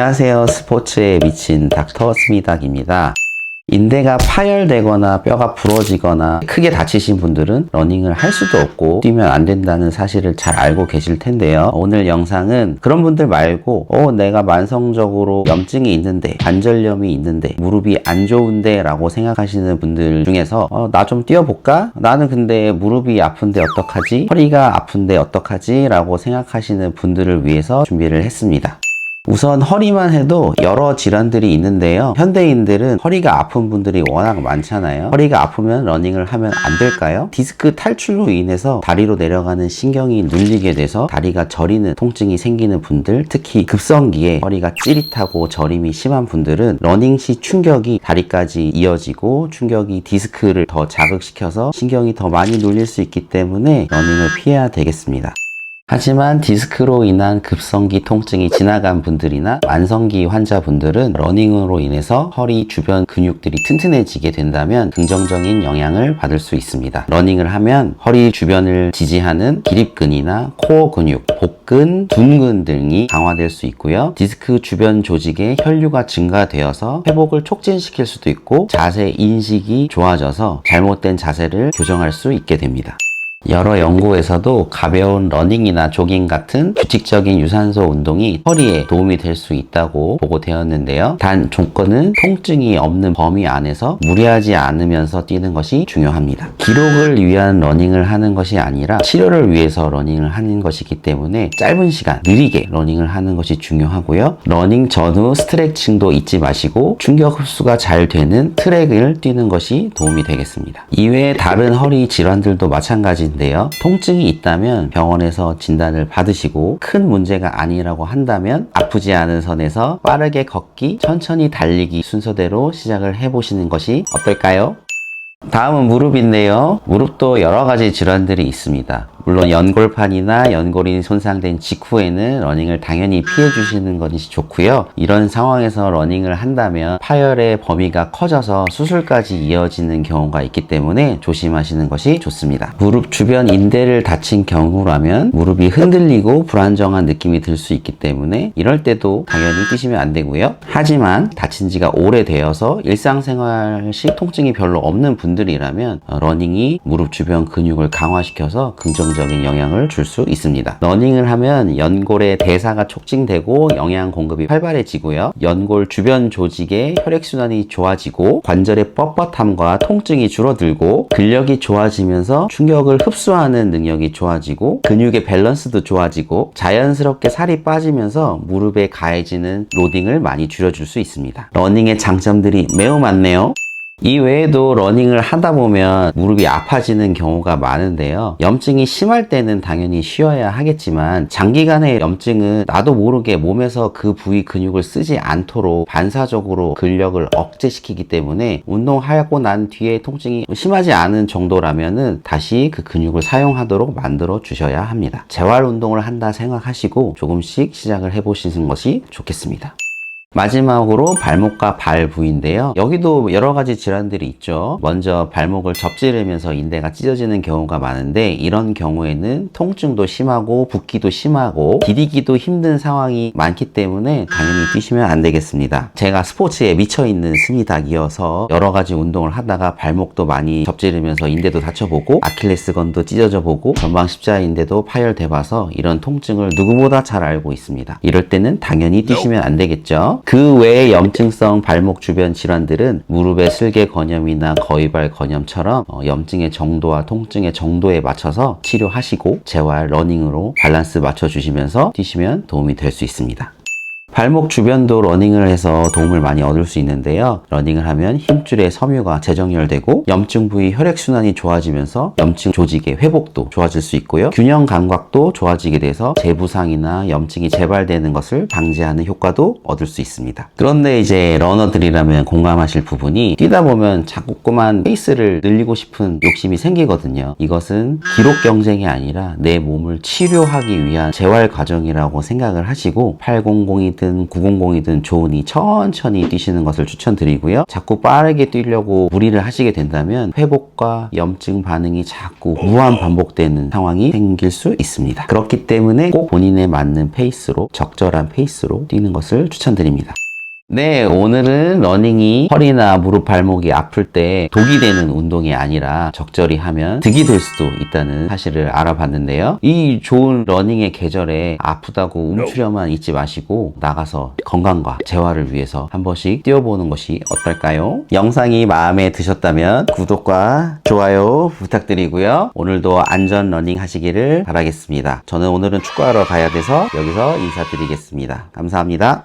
안녕하세요. 스포츠에 미친 닥터 스미닥입니다. 인대가 파열되거나 뼈가 부러지거나 크게 다치신 분들은 러닝을 할 수도 없고 뛰면 안 된다는 사실을 잘 알고 계실 텐데요. 오늘 영상은 그런 분들 말고 어 내가 만성적으로 염증이 있는데 관절염이 있는데 무릎이 안 좋은데 라고 생각하시는 분들 중에서 어, 나 좀 뛰어볼까? 나는 근데 무릎이 아픈데 어떡하지? 허리가 아픈데 어떡하지? 라고 생각하시는 분들을 위해서 준비를 했습니다. 우선 허리만 해도 여러 질환들이 있는데요. 현대인들은 허리가 아픈 분들이 워낙 많잖아요. 허리가 아프면 러닝을 하면 안 될까요? 디스크 탈출로 인해서 다리로 내려가는 신경이 눌리게 돼서 다리가 저리는 통증이 생기는 분들, 특히 급성기에 허리가 찌릿하고 저림이 심한 분들은 러닝 시 충격이 다리까지 이어지고 충격이 디스크를 더 자극시켜서 신경이 더 많이 눌릴 수 있기 때문에 러닝을 피해야 되겠습니다. 하지만 디스크로 인한 급성기 통증이 지나간 분들이나 만성기 환자분들은 러닝으로 인해서 허리 주변 근육들이 튼튼해지게 된다면 긍정적인 영향을 받을 수 있습니다. 러닝을 하면 허리 주변을 지지하는 기립근이나 코어 근육, 복근, 둔근 등이 강화될 수 있고요. 디스크 주변 조직에 혈류가 증가되어서 회복을 촉진시킬 수도 있고 자세 인식이 좋아져서 잘못된 자세를 교정할 수 있게 됩니다. 여러 연구에서도 가벼운 러닝이나 조깅 같은 규칙적인 유산소 운동이 허리에 도움이 될 수 있다고 보고되었는데요. 단 조건은 통증이 없는 범위 안에서 무리하지 않으면서 뛰는 것이 중요합니다. 기록을 위한 러닝을 하는 것이 아니라 치료를 위해서 러닝을 하는 것이기 때문에 짧은 시간 느리게 러닝을 하는 것이 중요하고요. 러닝 전후 스트레칭도 잊지 마시고 충격 흡수가 잘 되는 트랙을 뛰는 것이 도움이 되겠습니다. 이외에 다른 허리 질환들도 마찬가지인데 요. 통증이 있다면 병원에서 진단을 받으시고 큰 문제가 아니라고 한다면 아프지 않은 선에서 빠르게 걷기, 천천히 달리기 순서대로 시작을 해보시는 것이 어떨까요? 다음은 무릎인데요. 무릎도 여러 가지 질환들이 있습니다. 물론 연골판이나 연골이 손상된 직후에는 러닝을 당연히 피해 주시는 것이 좋고요. 이런 상황에서 러닝을 한다면 파열의 범위가 커져서 수술까지 이어지는 경우가 있기 때문에 조심하시는 것이 좋습니다. 무릎 주변 인대를 다친 경우라면 무릎이 흔들리고 불안정한 느낌이 들 수 있기 때문에 이럴 때도 당연히 뛰시면 안 되고요. 하지만 다친 지가 오래되어서 일상생활 시 통증이 별로 없는 분들이라면 어, 러닝이 무릎 주변 근육을 강화시켜서 긍정 적인 영향을 줄 수 있습니다. 러닝을 하면 연골의 대사가 촉진되고 영양 공급이 활발해지고요. 연골 주변 조직의 혈액순환이 좋아지고 관절의 뻣뻣함과 통증이 줄어들고 근력이 좋아지면서 충격을 흡수하는 능력이 좋아지고 근육의 밸런스도 좋아지고 자연스럽게 살이 빠지면서 무릎에 가해지는 로딩을 많이 줄여줄 수 있습니다. 러닝의 장점들이 매우 많네요. 이 외에도 러닝을 하다 보면 무릎이 아파지는 경우가 많은데요. 염증이 심할 때는 당연히 쉬어야 하겠지만 장기간의 염증은 나도 모르게 몸에서 그 부위 근육을 쓰지 않도록 반사적으로 근력을 억제시키기 때문에 운동하고 난 뒤에 통증이 심하지 않은 정도라면은 다시 그 근육을 사용하도록 만들어 주셔야 합니다. 재활 운동을 한다 생각하시고 조금씩 시작을 해보시는 것이 좋겠습니다. 마지막으로 발목과 발 부위인데요. 여기도 여러 가지 질환들이 있죠. 먼저 발목을 접지르면서 인대가 찢어지는 경우가 많은데 이런 경우에는 통증도 심하고 붓기도 심하고 디디기도 힘든 상황이 많기 때문에 당연히 뛰시면 안 되겠습니다. 제가 스포츠에 미쳐 있는 스미닥이어서 여러 가지 운동을 하다가 발목도 많이 접지르면서 인대도 다쳐보고 아킬레스건도 찢어져 보고 전방 십자인대도 파열돼 봐서 이런 통증을 누구보다 잘 알고 있습니다. 이럴 때는 당연히 뛰시면 안 되겠죠. 그 외에 염증성 발목 주변 질환들은 무릎의 슬개 건염이나 거위발 건염처럼 어, 염증의 정도와 통증의 정도에 맞춰서 치료하시고 재활 러닝으로 밸런스 맞춰주시면서 뛰시면 도움이 될 수 있습니다. 발목 주변도 러닝을 해서 도움을 많이 얻을 수 있는데요. 러닝을 하면 힘줄의 섬유가 재정렬되고 염증 부위 혈액순환이 좋아지면서 염증 조직의 회복도 좋아질 수 있고요. 균형 감각도 좋아지게 돼서 재부상이나 염증이 재발되는 것을 방지하는 효과도 얻을 수 있습니다. 그런데 이제 러너들이라면 공감하실 부분이 뛰다 보면 자꾸만 페이스를 늘리고 싶은 욕심이 생기거든요. 이것은 기록 경쟁이 아니라 내 몸을 치료하기 위한 재활 과정이라고 생각을 하시고 800이든 1000이든 900이든 좋으니 천천히 뛰시는 것을 추천드리고요. 자꾸 빠르게 뛰려고 무리를 하시게 된다면 회복과 염증 반응이 자꾸 무한 반복되는 상황이 생길 수 있습니다. 그렇기 때문에 꼭 본인에 맞는 페이스로 적절한 페이스로 뛰는 것을 추천드립니다. 네, 오늘은 러닝이 허리나 무릎, 발목이 아플 때 독이 되는 운동이 아니라 적절히 하면 득이 될 수도 있다는 사실을 알아봤는데요. 이 좋은 러닝의 계절에 아프다고 움츠려만 있지 마시고 나가서 건강과 재활을 위해서 한 번씩 뛰어보는 것이 어떨까요? 영상이 마음에 드셨다면 구독과 좋아요 부탁드리고요. 오늘도 안전 러닝 하시기를 바라겠습니다. 저는 오늘은 축구하러 가야 돼서 여기서 인사드리겠습니다. 감사합니다.